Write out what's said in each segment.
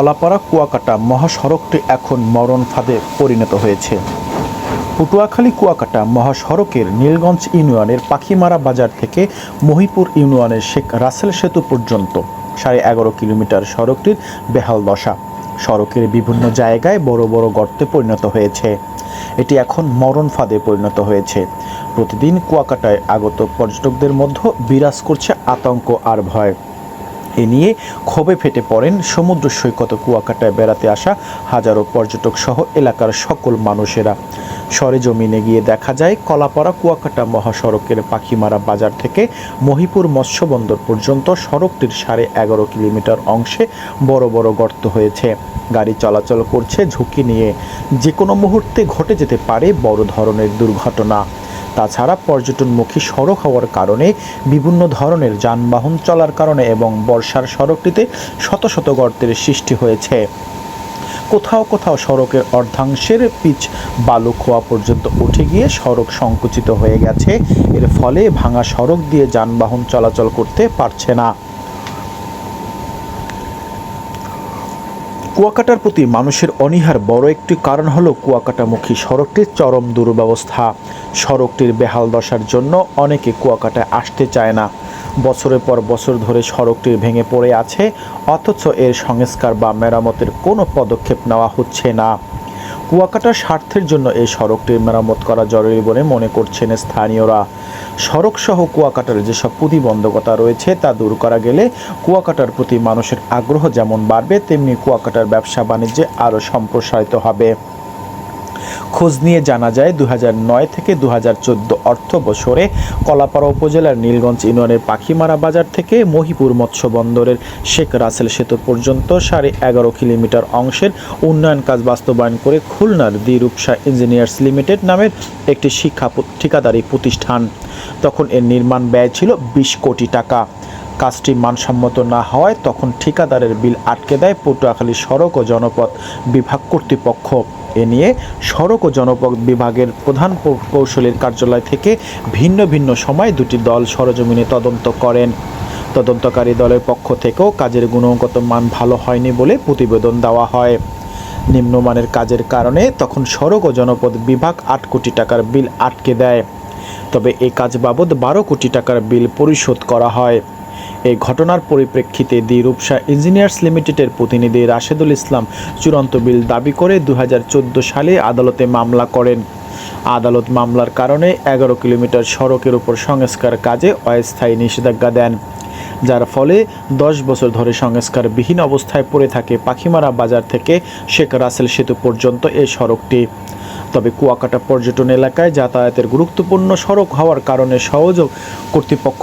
কলাপাড়া কুয়াকাটা মহাসড়কটি এখন মরণ ফাঁদে পরিণত হয়েছে। পটুয়াখালী কুয়াকাটা মহাসড়কের নীলগঞ্জ ইউনিয়নের পাখিমারা বাজার থেকে মহিপুর ইউনিয়নের শেখ রাসেল সেতু পর্যন্ত সাড়ে এগারো কিলোমিটার সড়কটির বেহাল দশা। সড়কের বিভিন্ন জায়গায় বড় বড় গর্তে পরিণত হয়েছে। এটি এখন মরণ ফাঁদে পরিণত হয়েছে। প্রতিদিন কুয়াকাটায় আগত পর্যটকদের মধ্যে বিরাজ করছে আতঙ্ক আর ভয়। এ নিয়ে ক্ষোভে ফেটে পড়েন সমুদ্র সৈকত কুয়াকাটায় বেড়াতে আসা হাজারো পর্যটক সহ এলাকার সকল মানুষেরা। সরেজমিনে গিয়ে দেখা যায়, কলাপাড়া কুয়াকাটা মহাসড়কের পাখিমারা বাজার থেকে মহিপুর মৎস্যবন্দর পর্যন্ত সড়কটির সাড়ে এগারো কিলোমিটার অংশে বড় বড় গর্ত হয়েছে। গাড়ি চলাচল করছে, ঝুঁকি নিয়ে। যে কোনো মুহূর্তে ঘটে যেতে পারে বড় ধরনের দুর্ঘটনা। তাছাড়া পর্যটনমুখী সড়ক হওয়ার কারণে বিভিন্ন ধরনের যানবাহন চলার কারণে এবং বর্ষার সড়কটিতে শত শত গর্তের সৃষ্টি হয়েছে। কোথাও কোথাও সড়কের অর্ধাংশের পিচ বালু খোয়া পর্যন্ত উঠে গিয়ে সড়ক সংকুচিত হয়ে গেছে। এর ফলে ভাঙা সড়ক দিয়ে যানবাহন চলাচল করতে পারছে না। কুয়াকাটার প্রতি মানুষের অনীহার বড় একটি কারণ হলো কুয়াকাটামুখী সড়কটির চরম দুরব্যবস্থা। সড়কটির বেহাল দশার জন্য অনেকে কুয়াকাটায় আসতে চায় না। বছরের পর বছর ধরে সড়কটির ভেঙে পড়ে আছে, অথচ এর সংস্কার বা মেরামতের কোনো পদক্ষেপ নেওয়া হচ্ছে না। কুয়াকাটার স্বার্থের জন্য এই সড়কটির মেরামত করা জরুরি বলে মনে করছেন স্থানীয়রা। সড়ক সহ কুয়াকাটার যেসব প্রতিবন্ধকতা রয়েছে তা দূর করা গেলে কুয়াকাটার প্রতি মানুষের আগ্রহ যেমন বাড়বে, তেমনি কুয়াকাটার ব্যবসা বাণিজ্যে আরও সম্প্রসারিত হবে। খোঁজ নিয়ে জানা যায় দুই হাজার নয় থেকে দু হাজার চোদ্দ অর্থ বছরে কলাপাড়া উপজেলার নীলগঞ্জ ইউনিয়নের পাখিমারা বাজার থেকে মহিপুর মৎস্য বন্দরের শেখ রাসেল সেতু পর্যন্ত সাড়ে এগারো কিলোমিটার অংশের উন্নয়ন কাজ বাস্তবায়ন করে খুলনার দি রূপসা ইঞ্জিনিয়ার্স লিমিটেড নামের একটি শিক্ষা ঠিকাদারি প্রতিষ্ঠান। তখন এর নির্মাণ ব্যয় ছিল বিশ কোটি টাকা। কাজটি মানসম্মত না হওয়ায় তখন ঠিকাদারের বিল আটকে দেয় পটুয়াখালী সড়ক ও জনপথ বিভাগ কর্তৃপক্ষ। এ নিয়ে সড়ক ও জনপথ বিভাগের প্রধান প্রৌ- কৌশলীর কার্যালয় থেকে ভিন্ন ভিন্ন সময় দুটি দল সরজমিনে তদন্ত করেন। তদন্তকারী দলের পক্ষ থেকেও কাজের গুণগত মান ভালো হয়নি বলে প্রতিবেদন দেওয়া হয়। নিম্নমানের কাজের কারণে তখন সড়ক ও জনপথ বিভাগ আট কোটি টাকার বিল আটকে দেয়। তবে এই কাজ বাবদ বারো কোটি টাকার বিল পরিশোধ করা হয়। এই ঘটনার পরিপ্রেক্ষিতে দি রূপসা ইঞ্জিনিয়ার্স লিমিটেডের প্রতিনিধি রাশেদুল ইসলাম চূড়ান্ত বিল দাবি করে দুহাজার চোদ্দ সালে আদালতে মামলা করেন। আদালত মামলার কারণে এগারো কিলোমিটার সড়কের উপর সংস্কার কাজে অস্থায়ী নিষেধাজ্ঞা দেন, যার ফলে দশ বছর ধরে সংস্কারবিহীন অবস্থায় পড়ে থাকে পাখিমারা বাজার থেকে শেখ রাসেল সেতু পর্যন্ত এই সড়কটি। তবে কুয়াকাটা পর্যটন এলাকায় যাতায়াতের গুরুত্বপূর্ণ সড়ক হওয়ার কারণে সহযোগ কর্তৃপক্ষ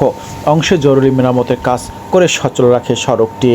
অংশে জরুরি মেরামতের কাজ করে সচল রাখে সড়কটি।